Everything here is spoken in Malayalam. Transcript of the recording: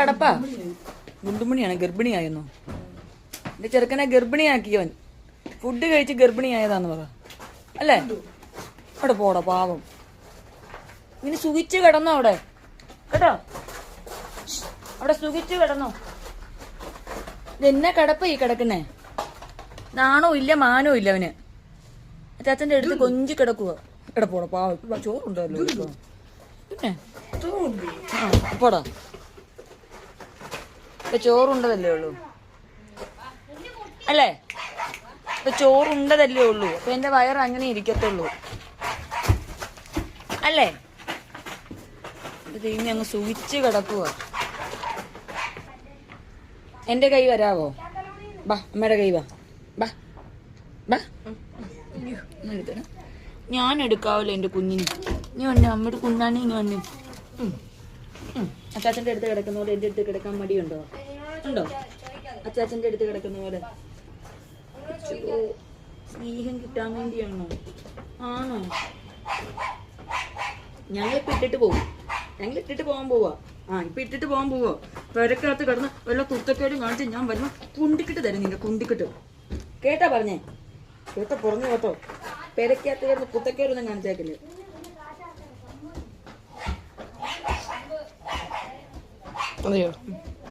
കടപ്പാ ഗുണ്ടുമണിയാണ് ഗർഭിണിയായിരുന്നു. എന്റെ ചെറുക്കനെ ഗർഭിണിയാക്കിയവൻ. ഫുഡ് കഴിച്ച് ഗർഭിണിയായതാന്ന് പറ. അല്ലേ? അവിടെ പോടാ പാവം. ഇനി സുഖിച്ച് കിടന്നോ അവിടെ? കേട്ടോ? അവിടെ സുഖിച്ച് കിടന്നോ? ഇതെന്നെ കടപ്പ ഈ കിടക്കുന്നേ? നാണോ ഇല്ല മാനോ ഇല്ല അവന്. അച്ചാച്ചന്റെ അടുത്ത് കൊഞ്ചി കിടക്കുക എടാ പോടാ പാവം. ചോറുണ്ടല്ലോ. പിന്നെ? പോടാ. ഇപ്പൊ ചോറുണ്ടതല്ലേ ഉള്ളൂ? അല്ലേ? ഇപ്പൊ ചോറുണ്ടതല്ലേ ഉള്ളൂ. അപ്പൊ എന്റെ വയർ അങ്ങനെ ഇരിക്കത്തുള്ളൂ. അല്ലേ? ഇത് അങ്ങ് സുഖിച്ച് കിടക്കുക എന്റെ കൈ വരാവോ? ബാ അമ്മയുടെ കൈ വാ. ബാ ബാ. ഞാൻ എടുക്കാവല്ലോ എന്റെ കുഞ്ഞിന്. നീ വന്നെ അമ്മയുടെ കുഞ്ഞാണ് ഇനി വന്നെ. അച്ചാച്ചന്റെ അടുത്ത് കിടക്കുന്ന പോലെ എന്റെ അടുത്ത് കിടക്കാൻ മടിയുണ്ടോ? ഉണ്ടോ? അച്ചാച്ചന്റെ അടുത്ത് കിടക്കുന്ന പോലെ. സ്നേഹം കിട്ടാൻ വേണ്ടിയാണോ? ആണോ? ഞങ്ങളിപ്പോ ഇട്ടിട്ട് പോകും ഞങ്ങൾ ഇട്ടിട്ട് പോകാൻ പോവാ. ആ ഇപ്പൊ ഇട്ടിട്ട് പോകാൻ പോവാ. പെരക്കകത്ത് കിടന്ന് വല്ല കുത്തക്കേടും കാണിച്ച് ഞാൻ വരുന്ന കുണ്ടിക്കിട്ട് തരും നിന്റെ കുണ്ടിക്കിട്ട്. കേട്ടാ പറഞ്ഞേ? കേട്ടോ പുറഞ്ഞു കേട്ടോ. പെരക്കകത്ത് കിടന്ന് കുത്തക്കേടൊന്നും കാണിച്ചേക്കില്ലേ? Alıyorum.